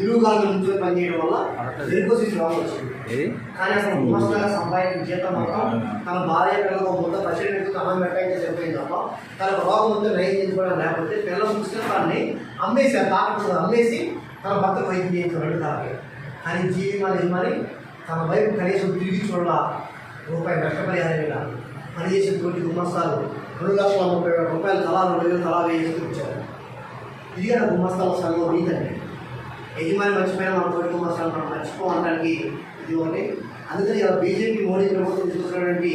ఇరువుగాలు నుంచి పనిచేయడం వల్ల వచ్చింది. ఏది? కానీ అసలు గుమస్తాగా సంపాదించిన జీతం మొత్తం తన భార్య పిల్లలకు ముందు పసిడికి తమ మెట్టాయితే సరిపోయింది తప్ప తనకు రోగం ఉంటే నయం చేసుకోవడం లేకపోతే పిల్లలు పుస్తకాన్ని అమ్మేశారు తాకట్టు అమ్మేసి తన భర్తకు వైద్యం చేయించారు రెండు దాకా కానీ జీవిమాలి యజమాని తన వైపు కనీసం తిరిగి చూడాల? రూపాయి నష్టపరిహారం ఇలా పనిచేసిన తోటి గుమస్తాలు రెండు లక్షల ముప్పై వేల రూపాయలు తలా రెండు వేలు తలా వేసి ఇచ్చారు. ఇది కూడా గుమస్తాల సంఘం నీతండి యజమాని మర్చిపోయినా మన కోరిక గుమస్తాలు మనం మర్చిపోవడానికి ఇది ఒకటి. అందుకని ఇలా బీజేపీ మోడీ ప్రభుత్వం చూస్తున్నటువంటి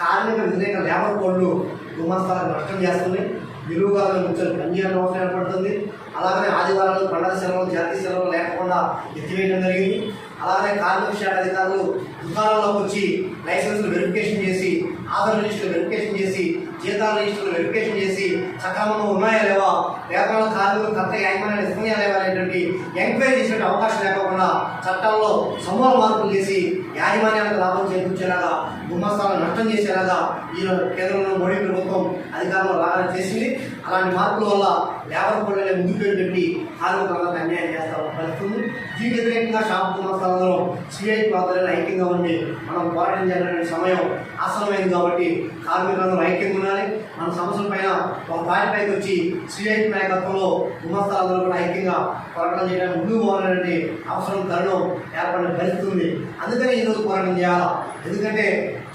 కార్మిక వ్యతిరేక లేబర్ కోడ్లు గుమస్తాలకు నష్టం చేస్తున్నాయి నిలువుగాలను ముచ్చలు పనిచేయడం అవసరం ఏర్పడుతుంది. అలాగనే ఆదివారాలు పండగ సెలవులు జాతీయ సెలవులు లేకుండా ఎత్తివేయడం జరిగింది. అలాగే కార్మిక శాఖ అధికారులు దుకాణంలోకి వచ్చి లైసెన్స్ వెరిఫికేషన్ చేసి ఆధార్ రిజిస్టర్ వెరిఫికేషన్ చేసి జీతాల రిజిస్టర్ వెరిఫికేషన్ చేసి సకాలంలో ఉన్నాయా లేవా? వేతనాల కార్మికులు కరెక్ట్ యాజమాన్యాలు ఇస్తున్నాయా లేవా అనేటువంటి ఎంక్వైరీ చేసే అవకాశం లేకుండా చట్టాల్లో సమూల మార్పులు చేసి యాజమాన్యాలకు లాభం చేకూర్చేలాగా గుమ్మస్తాలను నష్టం చేసేలాగా ఈ కేంద్రంలో మోడీ ప్రభుత్వం అధికారంలో రాగానే చేసింది. అలాంటి మార్పుల వల్ల లేబర్ కోడ్లనే ముందుకు పెట్టి కార్మికులందరికీ అన్యాయం చేస్తా పరిస్థితుంది. దీనికి వ్యతిరేకంగా షాప్ గుమ్మస్థానంలో సిఐ పాత్రలు ఐక్యంగా ఉండి మనం పోరాటం చేయాలనే సమయం ఆసనమైంది కాబట్టి కార్మికులందరూ ఐక్యంగా ఉండాలి మన సమస్యల పైన ఒక తాటిపైకి వచ్చి సిఐటి నాయకత్వంలో గుమస్తాలందరూ కూడా ఐక్యంగా పోరాటం చేయడానికి ముందుకు పోవాలనే అవసరం తరుణం ఏర్పడిన పరిస్థితి ఉంది అందుకని ఈరోజు పోరాటం చేయాలా? ఎందుకంటే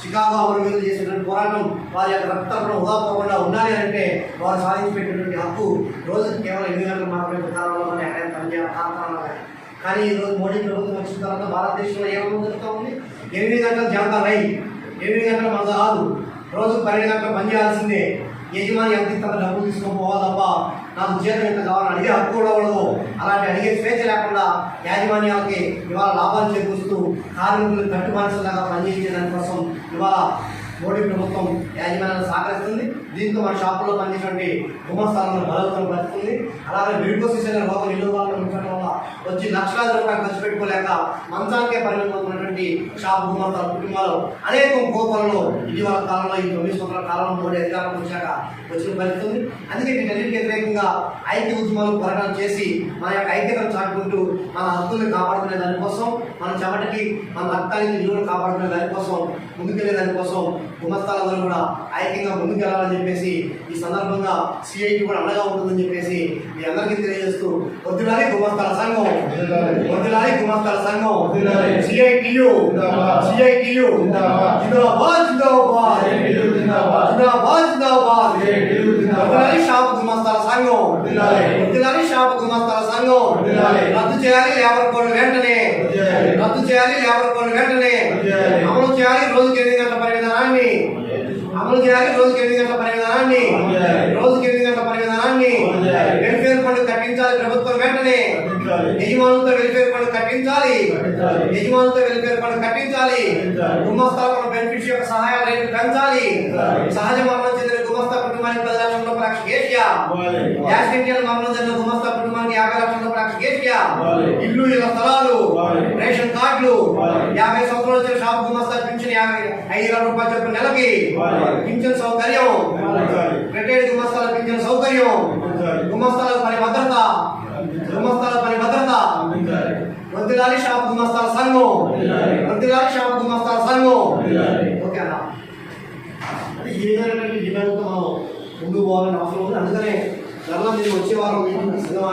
చికాగో అమరవీరులు చేసినటువంటి పోరాటం వారి యొక్క రక్తం ఉదాపోకుండా ఉండాలి అంటే వారు సాధించిపెట్టినటువంటి హక్కు రోజుకి కేవలం ఎనిమిది గంటలు మాత్రమే ప్రకారంలోనే ఎక్కడైనా పనిచేయాలి కానీ. ఈరోజు మోడీ ప్రభుత్వం వచ్చిన తర్వాత భారతదేశంలో ఏమైనా జరుగుతూ ఉంది? ఎనిమిది గంటల జనతా రై ఎనిమిది గంటల మన కాదు. రోజు పన్నెండు గంటలు పని చేయాల్సిందే యజమాని ఎంత ఇంత డబ్బులు తీసుకొని పోవాలి తప్ప నాకు జీతం ఎంత కావాలని అడిగే హక్కు కూడా ఉండదు. అలాంటి అడిగే స్వేచ్ఛ లేకుండా యాజమాన్యాలకి ఇవాళ లాభాలు చేకూరుస్తూ కార్మికులు కట్టుబానిసలాగా పనిచేసే దానికోసం ఇవాళ మోడీ ప్రభుత్వం యాజమాన్యాన్ని సహకరిస్తుంది. దీంతో మన షాపుల్లో పనిచేసినటువంటి గుమస్థానాలను బలవంతం పరుస్తుంది అలాగే మెడికోసిస్ రోగం నిలువలను ఉంచడం వల్ల వచ్చి లక్షలాది రూపాయలు ఖర్చు పెట్టుకోలేక మంచానికే పరిమితం అవుతున్నటువంటి షాపు గుమస్థాల కుటుంబాలు అనేక కోపాలలో ఇటీవల కాలంలో ఈ తొమ్మిది సంవత్సరాల కాలంలో మోడీ అధికారం వచ్చాక వచ్చిన పరిస్థితుంది. అందుకే వీటన్నిటికీ వ్యతిరేకంగా ఐక్య ఉద్యమాలు పోరాటం చేసి మన యొక్క ఐక్యతను చాటుకుంటూ మన హక్కుల్ని కాపాడుకునే దానికోసం మన చెమటకి మన రక్తానికి ఇల్లు కాపాడుకునే దానికోసం ముందుకెళ్ళే దానికోసం గుమస్తాలందరూ కూడా ఐక్యంగా ముందుకెళ్ళాలని చెప్పేసి ఈ సందర్భంగా సిఐటి కూడా అండగా ఉంటుందని చెప్పేసి మీ అందరికీ తెలియజేస్తూ వద్దులాలి గుమస్తాల సంఘం వద్దులాలి గుమస్తాల సంఘం సిఐటియు సిఐటియు జిందాబాద్ జిందాబాద్ జిందాబాద్ జిందాబాద్ వద్దులాలి షాప్ గుమస్తాల సంఘం వద్దులాలి షాప్ గుమస్తాల సంఘం రద్దు చేయాలి లేబర్ కోడ్ వెంటనే రద్దు చేయాలి లేబర్ కోడ్ వెంటనే. అమలు చేయాలి రోజుకి ఎనిమిది గంటల పని విధానాన్ని అమలు చేయాలి రోజుకి ఎనిమిది గంటల పని విధానాన్ని రోజుకి ఎనిమిది గంటల పని విధానాన్ని వెల్ఫేర్ ఫండ్ కట్టించాలి ప్రభుత్వం వెంటనే. యజమానులతో వెల్ఫేర్ ఫండ్ కట్టించాలి. యజమానులతో వెల్ఫేర్ ఫండ్ కట్టించాలి. గుమస్తాలకు బెనిఫిట్స్ యొక్క సహాయ రేటు పెంచాలి. సహజ మరణం చెందిన గుమస్తా కుటుంబానికి పది లక్షల రూపాయల లక్ష కేసీఆ యాక్సిడెంటల్ మరణం చెందిన గుమస్తా కుటుంబానికి యాభై లక్షల రూపాయల లక్ష కేసీఆ ఇల్లు ఇళ్ళ స్థలాలు రేషన్ కార్డులు యాభై సంవత్సరాలు వచ్చిన షాప్ గుమస్తా పింఛన్ యాభై ఐదు వేల రూపాయలు చొప్పున నెలకి పింఛన్ సౌకర్యం. రిటైర్డ్ గుమస్తాల పింఛన్ సౌకర్యం. గుమస్తాల పని భద్రత. గుమస్తాల పని భద్రత. వద్దులాలి షాప్ గుమస్తాల సంఘం. వద్దులాలి షాప్ గుమస్తాల సంఘం. ఓకే అన్న అంటే మనం పోవాలని అవసరం ఉంది. అందుకనే ధరలో మీరు వచ్చే వారం